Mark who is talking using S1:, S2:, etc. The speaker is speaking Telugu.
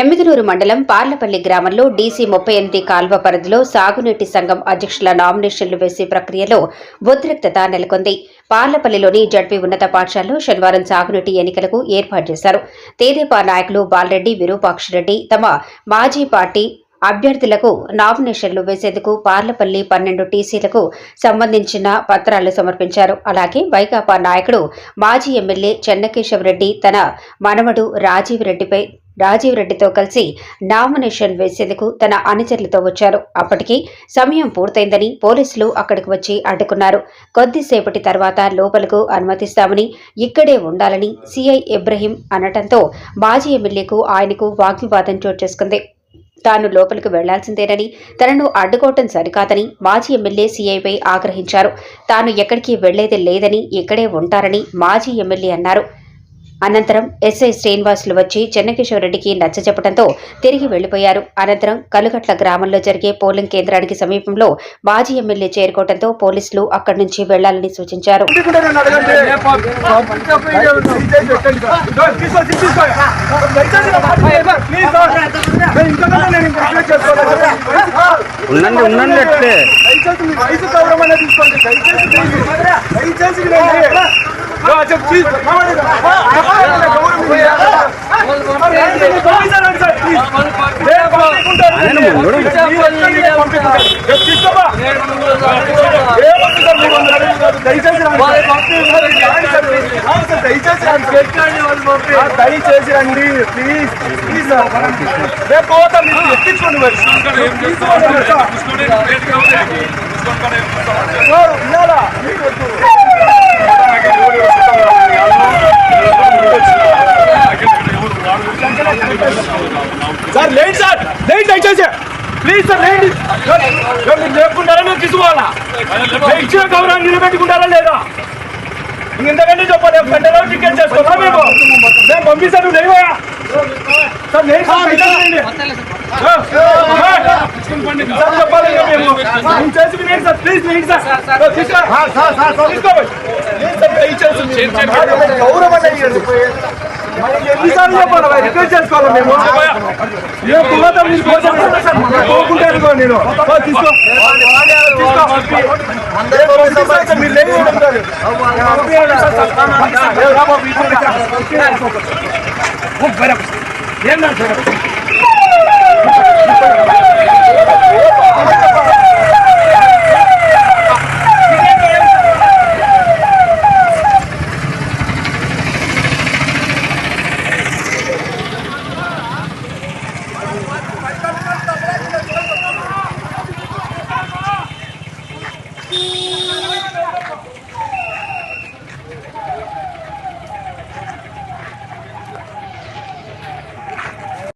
S1: ఎమ్మిగనూరు మండలం పార్లపల్లి గ్రామంలో డీసీ ముప్పై ఎనిమిది కాల్వ పరిధిలో సాగునీటి సంఘం అధ్యక్షుల నామినేషన్లు వేసే ప్రక్రియలో ఉద్రిక్తత నెలకొంది. పార్లపల్లిలోని జడ్పీ ఉన్నత పాఠశాలలో శనివారం సాగునీటి ఎన్నికలకు ఏర్పాటు చేశారు. తేదేపా నాయకులు బాలరెడ్డి విరూపాక్షరెడ్డి తమ మాజీ పార్టీ అభ్యర్థులకు నామినేషన్లు వేసేందుకు పార్లపల్లి పన్నెండు టీసీలకు సంబంధించిన పత్రాలు సమర్పించారు. అలాగే వైకాపా నాయకుడు మాజీ ఎమ్మెల్యే చెన్నకేశవరెడ్డి తన మనవడు రాజీవ్ రెడ్డిపై రాజీవ్ రెడ్డితో కలిసి నామినేషన్ వేసేందుకు తన అనుచరులతో వచ్చారు. అప్పటికి సమయం పూర్తయిందని పోలీసులు అక్కడికి వచ్చి అడ్డుకున్నారు. కొద్దిసేపటి తర్వాత లోపలకు అనుమతిస్తామని ఇక్కడే ఉండాలని సిఐ ఇబ్రహీం అనటంతో మాజీ ఎమ్మెల్యేకు ఆయనకు వాగ్వివాదం చోటు చేసుకుంది. తాను లోపలికి వెళ్ళాల్సిందేనని తనను అడ్డుకోవటం సరికాదని మాజీ ఎమ్మెల్యే సీఐపై ఆగ్రహించారు. తాను ఎక్కడికి వెళ్ళేది లేదని ఇక్కడే ఉంటారని మాజీ ఎమ్మెల్యే అన్నారు. అనంతరం ఎస్ఐ శ్రీనివాసులు వచ్చి చెన్నకేశ్వరరెడ్డికి నచ్చజెప్పడంతో తిరిగి వెళ్ళిపోయారు అనంతరం కలుగట్ల గ్రామంలో జరిగే పోలింగ్ కేంద్రానికి సమీపంలో మాజీ ఎమ్మెల్యే చేరుకోవడంతో పోలీసులు అక్కడి నుంచి వెళ్ళాలని సూచించారు.
S2: ఉండండి ఉండండి
S3: దయచేసి రండి ప్లీజ్. ప్లీజ్ రేపు పోతాం మీరు ఎక్కించుకోండి మరి సార్. మీకు వద్దు. సార్ లేండి సార్ లేండి దయచేసి. ప్లీజ్ సార్ లేండి. లేపుకుంటారా మేము తీసుకోవాలా మేము ఇచ్చిన గౌరవాన్ని నిలబెట్టుకుంటారా లేదా? ఇంతకంటే చెప్పాలి గంటలో టికెట్ చేసుకోవాలా మేము? నేను పంపిస్తాను లేవా? సార్ లేదు సార్ చెప్పాలి మేము. మేము చేసి ప్లీజ్ సార్. సార్, తీసుకో తీసుకోవాలి లేదు సార్ దయచేసి మీరు నా మాట మీద గౌరవం అనేది ఇవ్వండి. మరి ఎన్నిసార్లు చెప్పాలి మరి రిక్వెస్ట్ చేసుకోవాలి మేము ఏ పోతాం మీరు పోతాం సార్ పోకుంటే అనుకో నేను ఓ, తీసుకో తీసుకో రేపు పంపిస్తాను సార్, మీరు లేని వాళ్ళు